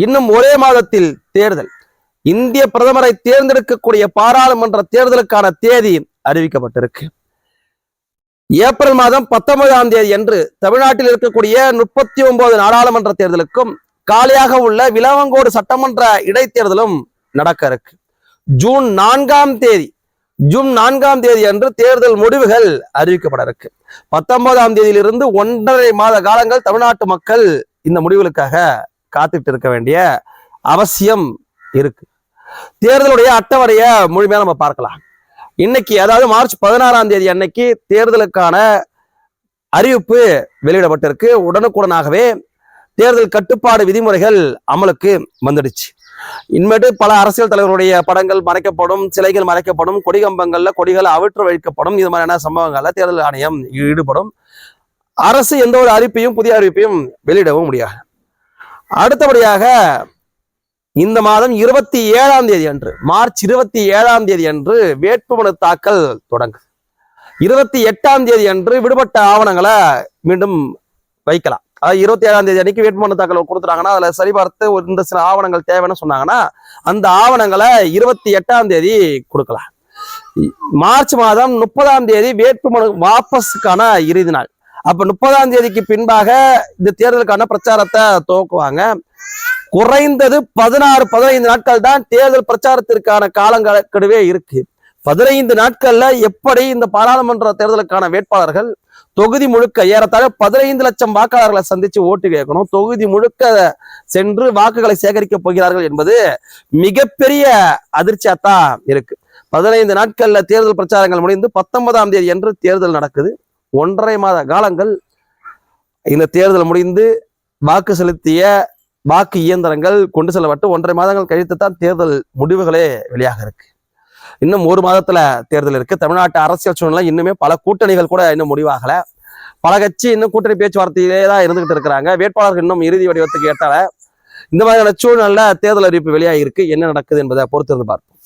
இன்னும் ஒரே மாதத்தில் தேர்தல். இந்திய பிரதமரை தேர்ந்தெடுக்கக்கூடிய பாராளுமன்ற தேர்தலுக்கான தேதி அறிவிக்கப்பட்டிருக்கு. ஏப்ரல் மாதம் பத்தொன்பதாம் தேதி என்று தமிழ்நாட்டில் இருக்கக்கூடிய முப்பத்தி ஒன்பது நாடாளுமன்ற தேர்தலுக்கும் காலியாக உள்ள விலவங்கோடு சட்டமன்ற இடைத்தேர்தலும் நடக்க இருக்கு. ஜூன் நான்காம் தேதி ஜூன் நான்காம் தேதி அன்று தேர்தல் முடிவுகள் அறிவிக்கப்பட இருக்கு. பத்தொன்பதாம் தேதியிலிருந்து ஒன்றரை மாத காலங்கள் தமிழ்நாட்டு மக்கள் இந்த முடிவுகளுக்காக காத்துட்டு இருக்க வேண்டிய அவசியம் இருக்கு. தேர்தலுடைய அட்டவணையை முழுமையா நம்ம பார்க்கலாம். இன்னைக்கு அதாவது மார்ச் பதினாறாம் தேதி அன்னைக்கு தேர்தலுக்கான அறிவிப்பு வெளியிடப்பட்டிருக்கு. உடனுக்குடனாகவே தேர்தல் கட்டுப்பாடு விதிமுறைகள் அமலுக்கு வந்துடுச்சு. இனிமேட்டு பல அரசியல் தலைவருடைய படங்கள் மறைக்கப்படும் சிலைகள் மறைக்கப்படும் கொடிகம்பங்கள்ல கொடிகள் அவிற்று வைக்கப்படும் இது மாதிரியான சம்பவங்கள்ல தேர்தல் ஆணையம் ஈடுபடும். அரசு எந்த ஒரு அறிவிப்பையும் புதிய அறிவிப்பையும் வெளியிடவும் முடியாது. அடுத்தபடியாக இந்த மாதம் இருபத்தி ஏழாம் தேதி அன்று மார்ச் இருபத்தி ஏழாம் தேதி அன்று வேட்புமனு தாக்கல் தொடங்கும் இருபத்தி எட்டாம் தேதி அன்று விடுபட்ட ஆவணங்களை மீண்டும் வைக்கலாம். அதாவது இருபத்தி ஏழாம் தேதி அன்னைக்கு வேட்புமனு தாக்கல் கொடுத்துட்டாங்கன்னா அதுல சரிபார்த்து ஒரு இந்த சில ஆவணங்கள் தேவைன்னு சொன்னாங்கன்னா அந்த ஆவணங்களை இருபத்தி எட்டாம் தேதி கொடுக்கலாம். மார்ச் மாதம் முப்பதாம் தேதி வேட்புமனு வாபஸுக்கான இறுதி நாள். அப்ப முப்பதாம் தேதிக்கு பின்பாக இந்த தேர்தலுக்கான பிரச்சாரத்தை துவக்குவாங்க. குறைந்தது பதினாறு பதினைந்து நாட்கள் தான் தேர்தல் பிரச்சாரத்திற்கான காலங்கடுவே இருக்கு. பதினைந்து நாட்கள்ல எப்படி இந்த பாராளுமன்ற தேர்தலுக்கான வேட்பாளர்கள் தொகுதி முழுக்க ஏறத்தாழ பதினைந்து லட்சம் வாக்காளர்களை சந்திச்சு ஓட்டு கேட்கணும் தொகுதி முழுக்க சென்று வாக்குகளை சேகரிக்க போகிறார்கள் என்பது மிகப்பெரிய அதிர்ச்சியாத்தான் இருக்கு. பதினைந்து நாட்கள்ல தேர்தல் பிரச்சாரங்கள் முடிந்து பத்தொன்பதாம் தேதி என்று தேர்தல் நடக்குது. ஒன்றரை மாத காலங்கள் இந்த தேர்தல் முடிந்து வாக்கு செலுத்திய வாக்கு இயந்திரங்கள் கொண்டு செல்லப்பட்டு ஒன்றரை மாதங்கள் கழித்து தான் தேர்தல் முடிவுகளே வெளியாக இருக்கு. இன்னும் ஒரு மாதத்துல தேர்தல் இருக்கு. தமிழ்நாட்டு அரசியல் சூழ்நிலை இன்னுமே பல கூட்டணிகள் கூட இன்னும் முடிவாகல. பல கட்சி இன்னும் கூட்டணி பேச்சுவார்த்தையிலே தான் இருந்துகிட்டு இருக்கிறாங்க. வேட்பாளர்கள் இன்னும் இறுதி வடிவத்துக்கு ஏற்றால இந்த மாதிரியான சூழ்நிலை தேர்தல் அறிவிப்பு வெளியாகிருக்கு என்ன நடக்குது என்பதை பொறுத்திருந்து பார்ப்போம்.